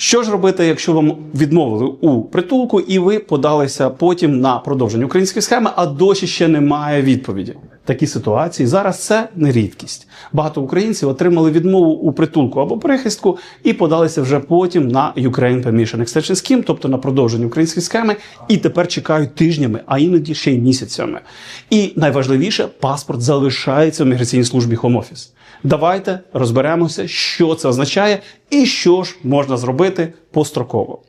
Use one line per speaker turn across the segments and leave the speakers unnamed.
Що ж робити, якщо вам відмовили у притулку, і ви подалися потім на продовження української схеми, а досі ще немає відповіді? Такі ситуації зараз це не рідкість. Багато українців отримали відмову у притулку або прихистку і подалися вже потім на Ukraine Permission Extension Scheme, тобто на продовження української схеми, і тепер чекають тижнями, а іноді ще й місяцями. І найважливіше, паспорт залишається в міграційній службі Home Office. Давайте розберемося, що це означає і що ж можна зробити построково.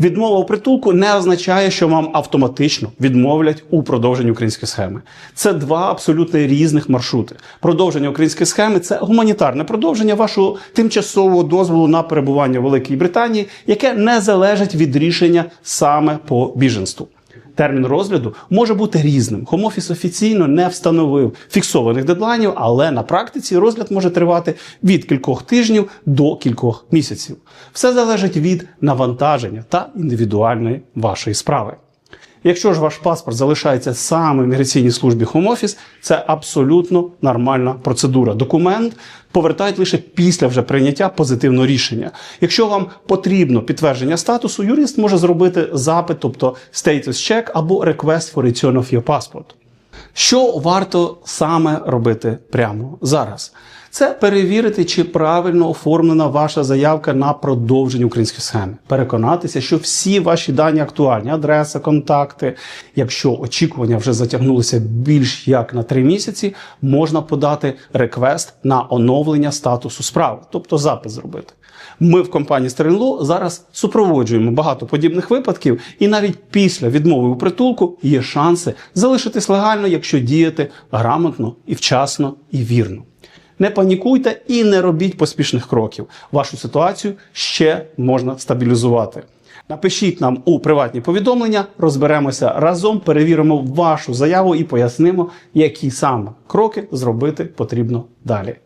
Відмова у притулку не означає, що вам автоматично відмовлять у продовженні української схеми. Це два абсолютно різних маршрути. Продовження української схеми це гуманітарне продовження вашого тимчасового дозволу на перебування в Великій Британії, яке не залежить від рішення саме по біженству. Термін розгляду може бути різним. Хомофіс офіційно не встановив фіксованих дедлайнів, але на практиці розгляд може тривати від кількох тижнів до кількох місяців. Все залежить від навантаження та індивідуальної вашої справи. Якщо ж ваш паспорт залишається саме в міграційній службі Home Office, це абсолютно нормальна процедура. Документ повертають лише після вже прийняття позитивного рішення. Якщо вам потрібно підтвердження статусу, юрист може зробити запит, тобто status check або request for return of your passport. Що варто саме робити прямо зараз? Це перевірити, чи правильно оформлена ваша заявка на продовження української схеми. Переконатися, що всі ваші дані актуальні, адреса, контакти. Якщо очікування вже затягнулися більш як на три місяці, можна подати реквест на оновлення статусу справи, тобто запис зробити. Ми в компанії Стеренло зараз супроводжуємо багато подібних випадків, і навіть після відмови у притулку є шанси залишитись легально, якщо діяти грамотно і вчасно і вірно. Не панікуйте і не робіть поспішних кроків. Вашу ситуацію ще можна стабілізувати. Напишіть нам у приватні повідомлення, розберемося разом, перевіримо вашу заяву і пояснимо, які саме кроки зробити потрібно далі.